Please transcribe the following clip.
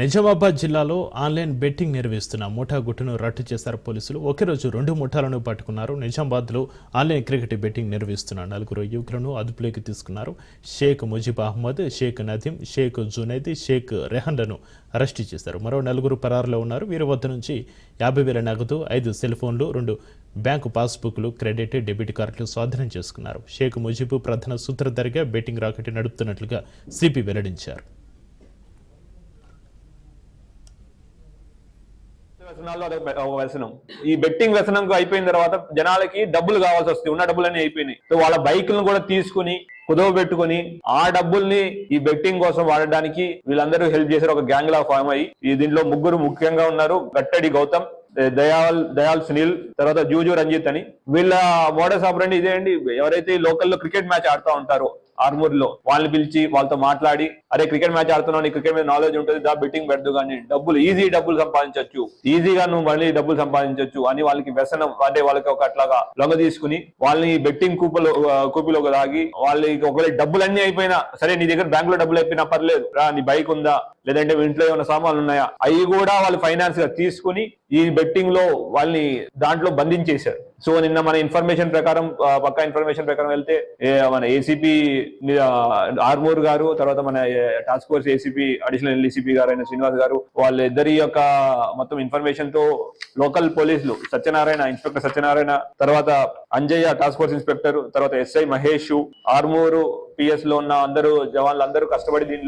నిజామాబాద్ జిల్లాలో online betting నిర్వహిస్తున్న ముఠా గుట్టును రట్టు చేశారు పోలీసులు. ఒకే రోజు రెండు ముఠాలను పట్టుకున్నారు. నిజామాబాద్లో ఆన్లైన్ క్రికెట్ బెట్టింగ్ నిర్వహిస్తున్న నలుగురు యువకులను అదుపులోకి తీసుకున్నారు. షేక్ ముజీబ్ అహ్మద్ షేక్ నదీం షేక్ జునైద్ షేక్ రెహన్లను అరెస్టు చేశారు. మరో నలుగురు పరారులో ఉన్నారు. వీరి వద్ద నుంచి యాభై వేల నగదు ఐదు సెల్ ఫోన్లు రెండు బ్యాంకు పాస్బుక్లు క్రెడిట్ డెబిట్ కార్డులు స్వాధీనం చేసుకున్నారు. షేక్ ముజీబ్ ప్రధాన సూత్రధారిగా బెట్టింగ్ రాకెట్ నడుపుతున్నట్లుగా సిపి వెల్లడించారు. వ్యసనాల్లో అదొక ఒక వ్యసనం. ఈ బెట్టింగ్ వ్యసనం అయిపోయిన తర్వాత జనాలకి డబ్బులు కావాల్సి వస్తాయి ఉన్న డబ్బులన్నీ అయిపోయినాయి. సో వాళ్ళ బైకులను కూడా తీసుకుని కుదవ పెట్టుకుని ఆ డబ్బుల్ని ఈ బెట్టింగ్ కోసం వాడడానికి వీళ్ళందరూ హెల్ప్ చేశారు. ఒక గ్యాంగ్ లా ఫామ్ అయ్యి. ఈ దీంట్లో ముగ్గురు ముఖ్యంగా ఉన్నారు. గట్టడి గౌతమ్ దయాల్ దయాల్ సునీల్ తర్వాత జూజు రంజిత్ అని. వీళ్ళ మోడస్ ఆపరండి ఇదే అండి ఎవరైతే లోకల్లో క్రికెట్ మ్యాచ్ ఆడుతూ ఉంటారో ఆర్మూర్లో వాళ్ళని పిలిచి వాళ్ళతో మాట్లాడి అరే క్రికెట్ మ్యాచ్ ఆడుతున్నావు నీ క్రికెట్ మీద నాలెడ్జ్ ఉంటుంది దా బెట్టింగ్ పెడదు కానీ డబ్బులు ఈజీ డబ్బులు సంపాదించవచ్చు ఈజీగా నువ్వు మళ్ళీ డబ్బులు సంపాదించవచ్చు అని వాళ్ళకి వ్యసనం అంటే వాళ్ళకి ఒక అట్లాగా లొంగ తీసుకుని వాళ్ళని బెట్టింగ్ కూపలో కూపిలోకి దాగి వాళ్ళకి ఒకవేళ డబ్బులు అన్ని అయిపోయినా సరే నీ దగ్గర బ్యాంక్లో డబ్బులు అయిపోయినా పర్లేదు రా నీ బైక్ ఉందా లేదంటే ఇంట్లో ఏమైనా సామాన్లు ఉన్నాయా? అవి కూడా వాళ్ళు ఫైనాన్స్గా తీసుకుని ఈ బెట్టింగ్లో వాళ్ళని దాంట్లో బంధించేశారు. సో నిన్న మన ఇన్ఫర్మేషన్ ప్రకారం పక్క పక్కా ఇన్ఫర్మేషన్ ప్రకారం వెళ్తే మన ఏసీపీ ఆర్మూర్ గారు తర్వాత మన task force ACP additional LECP గారు అయిన శ్రీనివాస్ గారు వాళ్ళిద్దరి యొక్క మొత్తం ఇన్ఫర్మేషన్తో లోకల్ పోలీసులు సత్యనారాయణ ఇన్స్పెక్టర్ సత్యనారాయణ తర్వాత అంజయ్య టాస్క్ ఫోర్స్ ఇన్స్పెక్టర్ తర్వాత ఎస్ఐ మహేష్ ఆర్మూరు పిఎస్లో ఉన్న అందరూ జవాన్లు అందరూ కష్టపడి దీన్ని